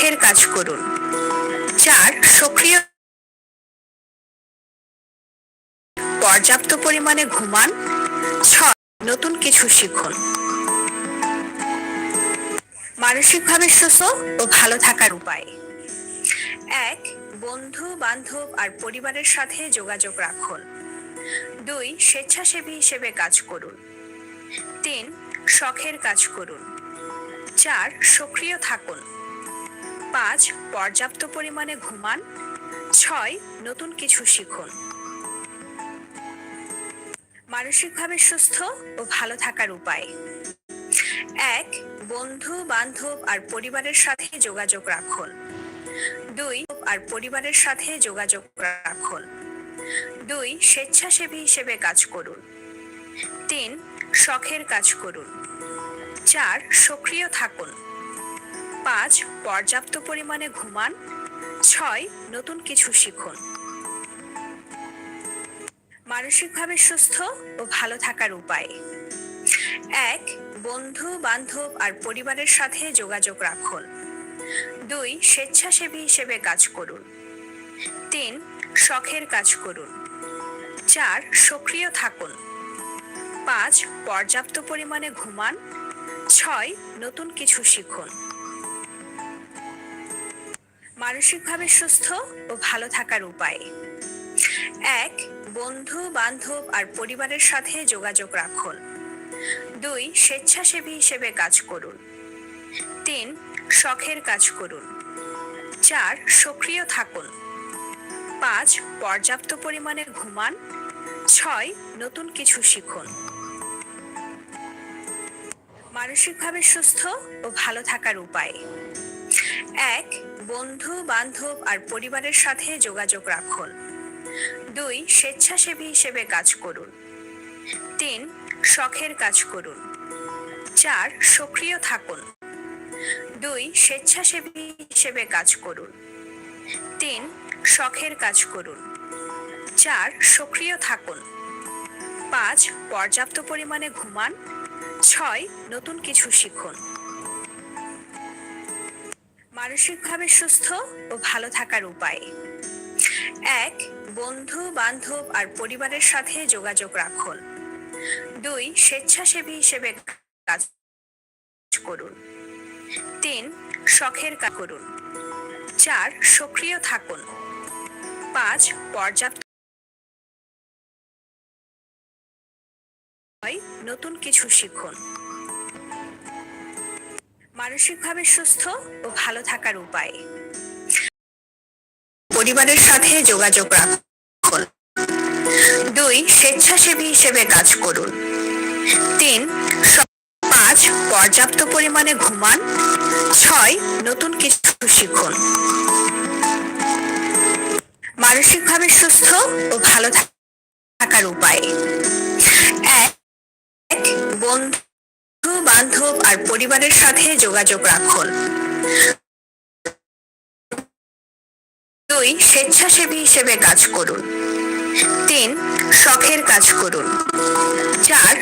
শখের কাজ করুন। চার, সক্রিয় পর্যাপ্ত পরিমাণে ঘুমান। ছয়, নতুন কিছু শিখুন। মানসিকভাবে সুস্থ ও ভালো থাকার উপায়। এক, বন্ধু, বান্ধব আর পরিবারের সাথে যোগাযোগ রাখুন। দুই, স্বেচ্ছাসেবী হিসেবে কাজ করুন। তিন, শখের কাজ করুন। চার, সক্রিয় থাকুন। পাঁচ পর্যাপ্ত পরিমাণে ঘুমান। ছয়, নতুন কিছু শিখুন। মানসিকভাবে সুস্থ ও ভালো থাকার উপায়। এক, বন্ধু, বান্ধব আর পরিবারের সাথে যোগাযোগ রাখুন। দুই, আর পরিবারের সাথে যোগাযোগ রাখুন। দুই, স্বেচ্ছাসেবী হিসেবে কাজ করুন। তিন, শখের কাজ করুন। চার, সক্রিয় থাকুন। পাঁচ, পর্যাপ্ত পরিমাণে ঘুমান। ছয়, নতুন কিছু শিখুন। মানসিকভাবে সুস্থ ও ভালো থাকার উপায়। এক, বন্ধু, বান্ধব আর পরিবারের সাথে যোগাযোগ রাখুন। দুই, স্বেচ্ছাসেবী হিসেবে কাজ করুন। তিন, শখের কাজ করুন। চার, সক্রিয় থাকুন। পাঁচ, পর্যাপ্ত পরিমাণে ঘুমান। ছয়, নতুন কিছু শিখুন। মানসিকভাবে সুস্থ ও ভালো থাকার উপায়। এক, বন্ধু, বান্ধব আর পরিবারের সাথে যোগাযোগ রাখুন। দুই, স্বেচ্ছাসেবী হিসেবে কাজ করুন। তিন, শখের কাজ করুন। চার, সক্রিয় থাকুন। পাঁচ, পর্যাপ্ত পরিমাণে ঘুমান। ছয়, নতুন কিছু শিখুন। মানসিকভাবে সুস্থ ও ভালো থাকার উপায়। এক, বন্ধু, বান্ধব আর পরিবারের সাথে যোগাযোগ রাখুন। দুই, স্বেচ্ছাসেবী হিসেবে কাজ করুন। তিন, শখের কাজ করুন। চার, সক্রিয় থাকুন। দুই, স্বেচ্ছাসেবী হিসেবে কাজ করুন। তিন, শখের কাজ করুন। চার, সক্রিয় থাকুন। পাঁচ, পর্যাপ্ত পরিমাণে ঘুমান। ছয়, নতুন কিছু শিখুন। মানসিকভাবে সুস্থ ও ভালো থাকার উপায়। এক, বন্ধু, বান্ধব আর পরিবারের সাথে যোগাযোগ রাখুন। দুই, স্বেচ্ছাসেবী হিসেবে কাজ করুন। তিন, শখের কাজ করুন। চার, সক্রিয় থাকুন। পাঁচ, পর্যাপ্ত নতুন কিছু শিখুন। মানসিকভাবে সুস্থ ও ভালো থাকার উপায়। পরিবারের সাথে যোগাযোগ রাখুন। দুই স্বেচ্ছাসেবী হিসেবে কাজ করুন। তিন পাঁচ পর্যাপ্ত পরিমাণে ঘুমান। ছয় নতুন কিছু শিখুন। মানসিকভাবে সুস্থ ও ভালো থাকার উপায়। এক এক, বন্ধু বান্ধব আর পরিবারের সাথে যোগাযোগ রাখুন। দুই, স্বেচ্ছাসেবী হিসেবে কাজ করুন। তিন, শখের কাজ করুন। চার